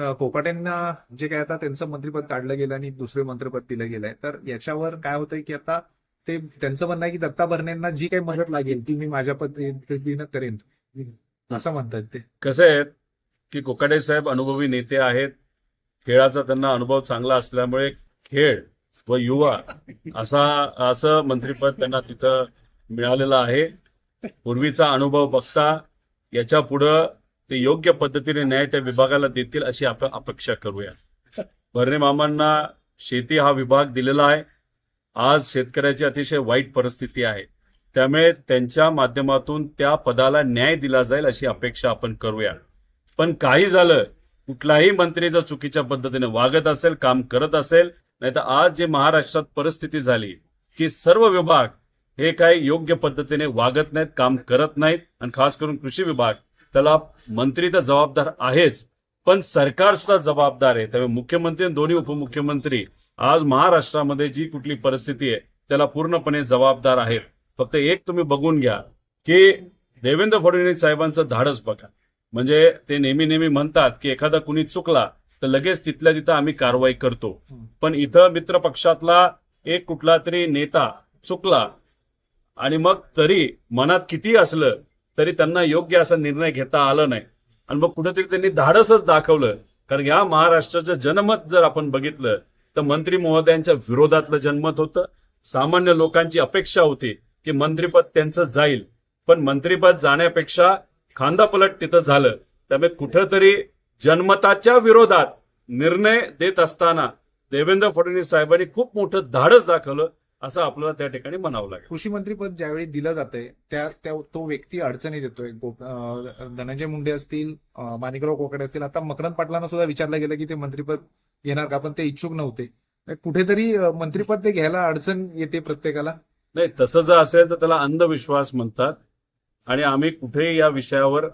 अ, कोकाटेंना जे काय आता त्यांचं मंत्रिपद काढलं गेलं आणि दुसरे मंत्रिपद दिलं गेलंय. तर याच्यावर काय होतंय की आता ते त्यांचं म्हणणं आहे की दत्ता भरणेंना जी काही मदत लागेल ती मी माझ्या पद्धतीनं करेन. असं म्हणतात ते. कसं आहे की कोकाटे साहेब अनुभवी नेते आहेत खेळाचा त्यांना अनुभव चांगला असल्यामुळे खेळ व युवा असा असं मंत्रिपद त्यांना तिथं मिळालेलं आहे. पूर्वीचा अनुभव बघता याच्या पुढं ते योग्य पद्धतीने न्याय त्या विभागाला देतील अशी आपण अपेक्षा करूया. भरणे मामांना शेती हा विभाग दिलेला आहे. आज शेतकऱ्याची अतिशय वाईट परिस्थिती आहे. त्यामुळे त्यांच्या माध्यमातून त्या पदाला न्याय दिला जाईल अशी अपेक्षा आपण करूया. पण काही झालं कुठलाही मंत्री जर चुकीच्या पद्धतीने वागत असेल काम करत असेल नाही तर आज जे महाराष्ट्रात परिस्थिती झाली की सर्व विभाग हे काही योग्य पद्धतीने वागत नाहीत काम करत नाहीत आणि खास करून कृषी विभाग त्याला मंत्री तर जबाबदार आहेच पण सरकार सुद्धा जबाबदार आहे. त्यामुळे मुख्यमंत्री आणि दोन्ही उपमुख्यमंत्री आज महाराष्ट्रामध्ये जी कुठली परिस्थिती आहे त्याला पूर्णपणे जबाबदार आहेत. फक्त एक तुम्ही बघून घ्या की देवेंद्र फडणवीस साहेबांचं धाडस बघा. म्हणजे ते नेहमी नेहमी म्हणतात की एखादा कुणी चुकला तर लगेच तिथल्या तिथं आम्ही कारवाई करतो. पण इथं मित्र पक्षातला एक कुठला तरी नेता चुकला आणि मग तरी मनात किती असलं तरी त्यांना योग्य असा निर्णय घेता आला नाही. आणि मग कुठेतरी त्यांनी धाडसच दाखवलं. कारण या महाराष्ट्राचं जनमत जर आपण बघितलं तर मंत्री महोदयांच्या विरोधातलं जनमत होतं. सामान्य लोकांची अपेक्षा होती की मंत्रीपद त्यांचं जाईल. पण मंत्रीपद जाण्यापेक्षा खांदापलट तिथं झालं. त्यामुळे कुठंतरी जनमताच्या विरोधात निर्णय देत असताना देवेंद्र फडणवीस साहेबांनी खूप मोठं धाडस दाखवलं. असं आपल्याला त्या ठिकाणी म्हणावं लागेल. कृषी मंत्रीपद ज्यावेळी दिलं जातंय त्या त्या- तो व्यक्ती अडचणीत येतोय. धनंजय मुंडे असतील माणिकराव कोकडे असतील आता मकरंद पाटलांना सुद्धा विचारलं गेलं की ते मंत्रीपद घेणार का? पण ते इच्छुक नव्हते. तर कुठेतरी मंत्रीपद ते घ्यायला अडचण येते प्रत्येकाला. नाही तसं जर असेल तर त्याला अंधविश्वास म्हणतात. आणि आम्ही कुठेही या विषयावर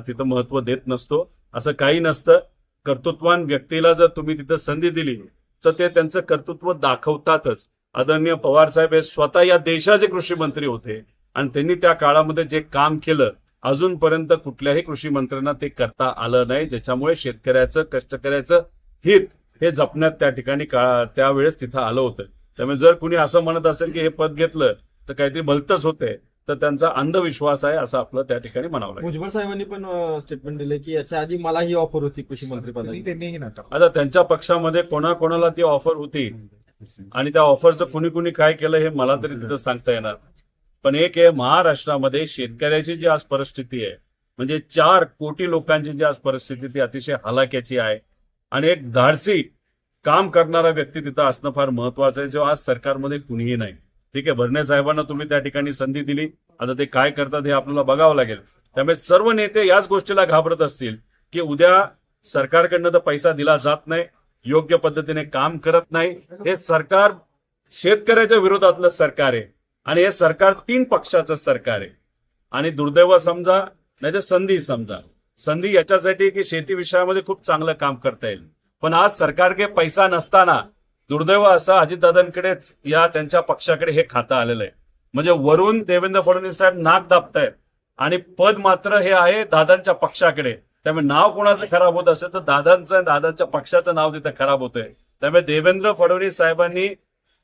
तिथं महत्त्व देत नसतो. असं काही नसतं. कर्तृत्वान व्यक्तीला जर तुम्ही तिथं संधी दिली तर ते त्यांचं कर्तृत्व दाखवतातच. आदरणीय पवार साहेब हे स्वतः या देशाचे कृषी मंत्री होते. आणि त्यांनी त्या काळामध्ये जे काम केलं अजूनपर्यंत कुठल्याही कृषी मंत्र्यांना ते करता आलं नाही. ज्याच्यामुळे शेतकऱ्याचं कष्टकऱ्याचं हित हे जपण्यात त्या ठिकाणी त्यावेळेस तिथं आलं होतं. त्यामुळे जर कुणी असं म्हणत असेल की हे पद घेतलं तर काहीतरी भलतच होते तर त्यांचा अंधविश्वास आहे असं आपलं त्या ठिकाणी म्हणावं लागेल. भुजबळ साहेबांनी पण स्टेटमेंट दिले की याच्या आधी मला ही ऑफर होती कृषी मंत्री तरी पदाची त्यांनीही नाकारलं आता त्यांच्या पक्षामध्ये कोणाकोणाला ती ऑफर होती? आणि त्या ऑफरचं कुणी कुणी काय केलं हे मला तरी तिथं सांगता येणार पण एक आहे महाराष्ट्रामध्ये शेतकऱ्याची जी आज परिस्थिती आहे म्हणजे चार कोटी लोकांची जी आज परिस्थिती ती अतिशय हलाक्याची आहे. आणि एक धाडसी काम करणारा व्यक्ती तिथं असणं फार महत्वाचं आहे जो आज सरकारमध्ये कुणीही नाही. ठीक आहे भरणे साहेबांना तुम्ही त्या ठिकाणी संधी दिली. आता ते काय करतात हे आपल्याला बघावं लागेल. त्यामुळे सर्व नेते याच गोष्टीला घाबरत असतील की उद्या सरकारकडनं तर पैसा दिला जात नाही योग्य पद्धतीने काम करत नाही. हे सरकार शेतकऱ्याच्या विरोधातलं सरकार आहे. आणि हे सरकार तीन पक्षाचं सरकार आहे. आणि दुर्दैव समजा नाही तर संधी समजा. संधी याच्यासाठी की शेती विषयामध्ये खूप चांगलं काम करता येईल. पण आज सरकारकडे पैसा नसताना दुर्दैव असं अजितदादांकडेच या त्यांच्या पक्षाकडे हे खातं आलेलं आहे. म्हणजे वरून देवेंद्र फडणवीस साहेब नाक दाबतायत. आणि पद मात्र हे आहे दादांच्या पक्षाकडे. त्यामुळे नाव कोणाचं खराब होत असेल तर दादांचं आणि दादांच्या पक्षाचं नाव तिथं खराब होतंय. त्यामुळे देवेंद्र फडणवीस साहेबांनी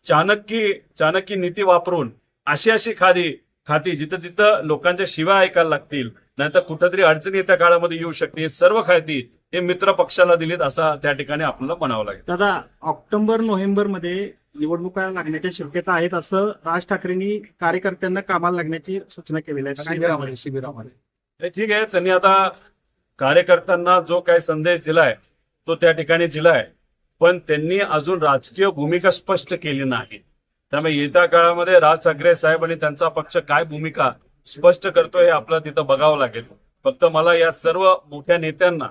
चाणक्य चाणक्य नीती वापरून अशी अशी खादी खाती जिथं तिथं लोकांच्या शिव्या ऐकायला लागतील नाहीतर कुठंतरी अडचणी येत्या काळामध्ये येऊ शकते सर्व खाती हे मित्र पक्षाला दिलीत असं त्या ठिकाणी आपल्याला म्हणावं लागेल. दादा ऑक्टोबर नोव्हेंबरमध्ये निवडणुका लागण्याच्या शक्यता आहेत असं राज ठाकरेंनी कार्यकर्त्यांना कामाला लागण्याची सूचना केलेली आहे. शिबिरामध्ये शिबिरामध्ये. ठीक आहे त्यांनी आता कार्यकर्त्यांना जो काही संदेश दिलाय तो त्या ठिकाणी दिलाय. पण त्यांनी अजून राजकीय भूमिका स्पष्ट केली नाही. त्यामुळे येत्या काळामध्ये राज ठाकरे साहेब आणि त्यांचा पक्ष काय भूमिका स्पष्ट करतोय हे आपल्याला तिथं बघावं लागेल. फक्त मला या सर्व मोठ्या नेत्यांना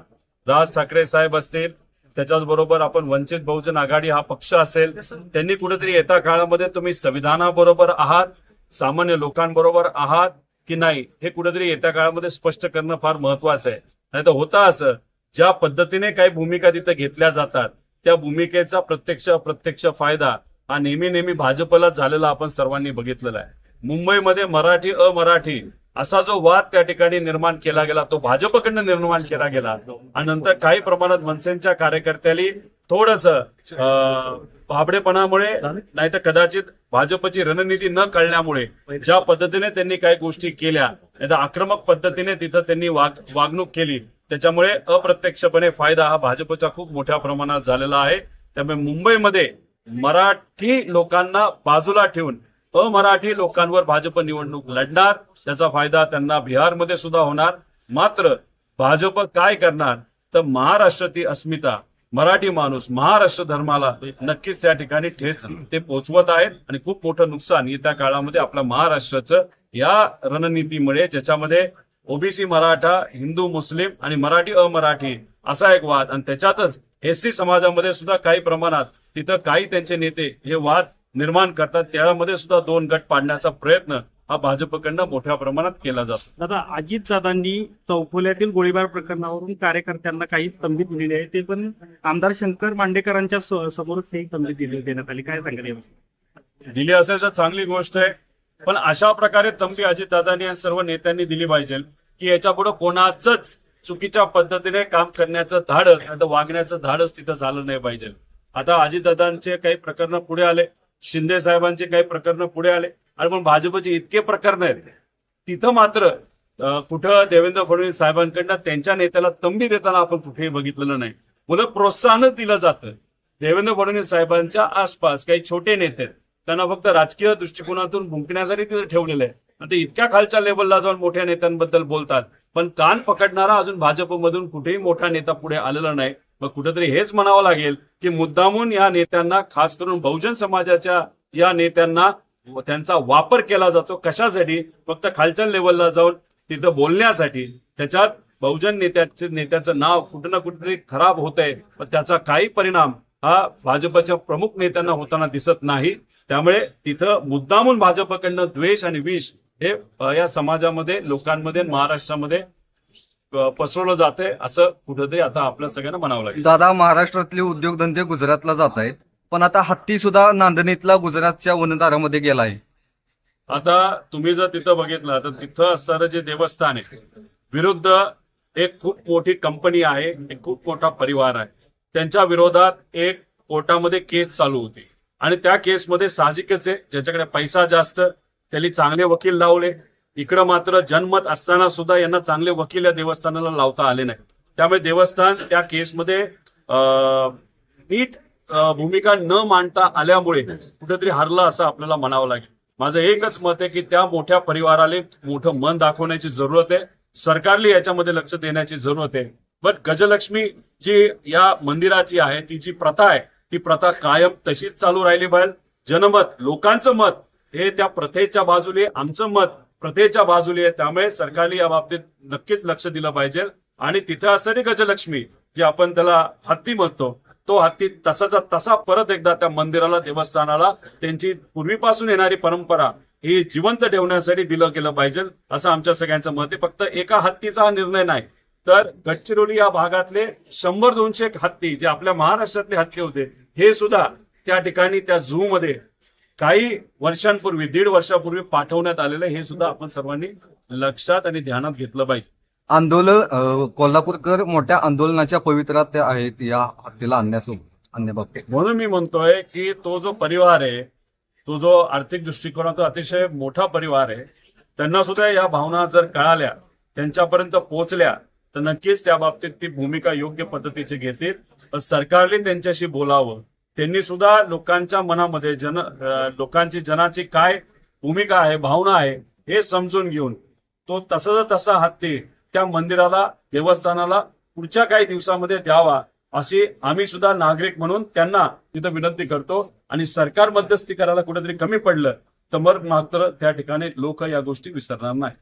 राज ठाकरे साहेब असतील त्याच्याच बरोबर आपण वंचित बहुजन आघाडी हा पक्ष असेल त्यांनी कुठेतरी येत्या काळामध्ये तुम्ही संविधानाबरोबर आहात सामान्य लोकांबरोबर आहात की नाही हे कुठेतरी येत्या काळामध्ये स्पष्ट करणं फार महत्वाचं आहे. नाही तर होतं असं ज्या पद्धतीने काही भूमिका तिथे घेतल्या जातात त्या भूमिकेचा प्रत्यक्ष अप्रत्यक्ष फायदा हा नेहमी नेहमी भाजपलाच झालेला आपण सर्वांनी बघितलेला आहे. मुंबईमध्ये मराठी अमराठी असा जो वाद त्या ठिकाणी निर्माण केला गेला तो भाजपकडनं निर्माण केला गेला. आणि नंतर काही प्रमाणात मनसेच्या कार्यकर्त्यांनी थोडस भाबडेपणामुळे नाही तर कदाचित भाजपची रणनीती न कळल्यामुळे ज्या पद्धतीने त्यांनी काही गोष्टी केल्या नाही तर आक्रमक पद्धतीने तिथं त्यांनी वाग वागणूक केली त्याच्यामुळे अप्रत्यक्षपणे फायदा हा भाजपचा खूप मोठ्या प्रमाणात झालेला आहे. त्यामुळे मुंबईमध्ये मराठी लोकांना बाजूला ठेवून अमराठी लोकांवर भाजप निवडणूक लढणार त्याचा फायदा त्यांना बिहारमध्ये सुद्धा होणार. मात्र भाजप काय करणार? तर महाराष्ट्राची अस्मिता मराठी माणूस महाराष्ट्र धर्माला नक्कीच त्या ठिकाणी ठेच ते पोचवत आहेत. आणि खूप मोठं नुकसान येत्या काळामध्ये आपल्या महाराष्ट्राचं या रणनीतीमुळे ज्याच्यामध्ये ओबीसी मराठा हिंदू मुस्लिम आणि मराठी अमराठी असा एक वाद. आणि त्याच्यातच एससी समाजामध्ये सुद्धा काही प्रमाणात तिथं काही त्यांचे नेते हे वाद निर्माण करतात. त्यामध्ये सुद्धा दोन गट पाडण्याचा प्रयत्न हा भाजपकडनं मोठ्या प्रमाणात केला जातो. दादा अजितदादांनी चौफुल्यातील गोळीबार प्रकरणावरून कार्यकर्त्यांना काही तंबी दिलेली आहे. ते पण आमदार शंकर मांडेकरांच्या समोरच ही तंबी दिली देण्यात आली. काय याविषयी? दिली असेल तर चांगली गोष्ट आहे. पण अशा प्रकारे तंबी अजितदादांनी आणि सर्व नेत्यांनी दिली पाहिजे की याच्यापुढे कोणाच चुकीच्या पद्धतीने काम करण्याचं धाडस तर वागण्याचं धाडस तिथं झालं नाही पाहिजे. आता अजितदादांचे काही प्रकरण पुढे आले. शिंदे साहेबांचे काही प्रकरण पुढे आले. आणि पण भाजपचे इतके प्रकरण आहेत तिथं मात्र कुठं देवेंद्र फडणवीस साहेबांकडनं त्यांच्या नेत्याला तंबी देताना आपण कुठेही बघितलेलं नाही. मुलं प्रोत्साहनच दिलं जातं. देवेंद्र फडणवीस साहेबांच्या आसपास काही छोटे नेते आहेत. त्यांना फक्त राजकीय दृष्टिकोनातून भुंकण्यासाठी तिथे ठेवलेलं आहे. आणि ते इतक्या खालच्या लेवलला जाऊन मोठ्या नेत्यांबद्दल बोलतात. पण कान पकडणारा अजून भाजपमधून कुठेही मोठा नेता पुढे आलेला नाही. मग कुठेतरी हेच म्हणावं लागेल की मुद्दामून या नेत्यांना खास करून बहुजन समाजाच्या या नेत्यांना त्यांचा वापर केला जातो कशासाठी? फक्त खालच्या लेवलला जाऊन तिथं बोलण्यासाठी. त्याच्यात बहुजन नेत्याचे नेत्याचं नाव कुठं ना कुठेतरी खराब होत आहे पण त्याचा काही परिणाम हा भाजपच्या प्रमुख नेत्यांना होताना दिसत नाही. त्यामुळे तिथं मुद्दामून भाजपकडनं द्वेष आणि विष हे या समाजामध्ये लोकांमध्ये महाराष्ट्रामध्ये पसरवलं जाते असं कुठेतरी आता आपल्या सगळ्यांना म्हणावं लागेल. दादा महाराष्ट्रातले उद्योगधंदे गुजरातला जात आहेत. पण आता हत्ती सुद्धा नांदणीतला गुजरातच्या वनदारामध्ये गेला आहे आता तुम्ही जर तिथं बघितलं तर तिथं असणारं जे देवस्थान आहे विरुद्ध एक खूप मोठी कंपनी आहे एक खूप मोठा परिवार आहे. त्यांच्या विरोधात एक कोर्टामध्ये केस चालू होती. आणि त्या केसमध्ये साहजिकच आहे ज्याच्याकडे पैसा जास्त त्यांनी चांगले वकील लावले. इकडं मात्र जनमत असताना सुद्धा यांना चांगले वकील या देवस्थानाला लावता आले नाही. त्यामुळे देवस्थान त्या केसमध्ये अं, नीट भूमिका न मांडता आल्यामुळे कुठेतरी हरलं असं आपल्याला म्हणावं लागेल. माझं एकच मत आहे की त्या मोठ्या परिवाराला मोठं मन दाखवण्याची जरूरत आहे. सरकारला याच्यामध्ये लक्ष देण्याची जरूरत आहे. बट गजलक्ष्मी जी या मंदिराची आहे ती जी प्रथा आहे ती प्रथा कायम तशीच चालू राहिली पाहिजे जनमत लोकांचं मत हे त्या प्रथेच्या बाजूने आमचं मत प्रथेच्या बाजूने आहे. त्यामुळे सरकारने या बाबतीत नक्कीच लक्ष दिलं पाहिजे. आणि तिथं असणारी गजलक्ष्मी जे आपण त्याला हत्ती म्हणतो तो हत्ती तसाचा तसा परत एकदा त्या मंदिराला देवस्थानाला त्यांची पूर्वीपासून येणारी परंपरा ही जिवंत ठेवण्यासाठी दिलं गेलं पाहिजे असं आमच्या सगळ्यांचं मत आहे. फक्त एका हत्तीचा हा निर्णय नाही. तर गडचिरोली या भागातले शंभर दोनशे हत्ती जे आपल्या महाराष्ट्रातले हत्ती होते हे सुद्धा त्या ठिकाणी त्या झू मध्ये काही वर्षांपूर्वी दीड वर्षापूर्वी पाठवण्यात आलेलं हे सुद्धा आपण सर्वांनी लक्षात आणि ध्यानात घेतलं पाहिजे. आंदोलन कोल्हापूरकर मोठ्या आंदोलनाच्या पवित्रात ते आहेत या हत्तीला आणण्यासोबत आणण्याबाबतीत. म्हणून मी म्हणतोय की तो जो परिवार आहे तो जो आर्थिक दृष्टिकोनाचा अतिशय मोठा परिवार आहे त्यांना सुद्धा या भावना जर कळाल्या त्यांच्यापर्यंत पोहोचल्या तर नक्कीच त्या बाबतीत ती भूमिका योग्य पद्धतीची घेतील. सरकारने त्यांच्याशी बोलावं. त्यांनी सुद्धा लोकांच्या मनामध्ये जन लोकांची जनाची काय भूमिका आहे भावना आहे हे समजून घेऊन तो तसा तसा हत्ती त्या मंदिराला देवस्थानाला पुढच्या काही दिवसामध्ये द्यावा अशी आम्ही सुद्धा नागरिक म्हणून त्यांना तिथं विनंती करतो. आणि सरकार मध्यस्थी करायला कुठेतरी कमी पडलं तर मग मात्र त्या ठिकाणी लोक या गोष्टी विसरणार नाही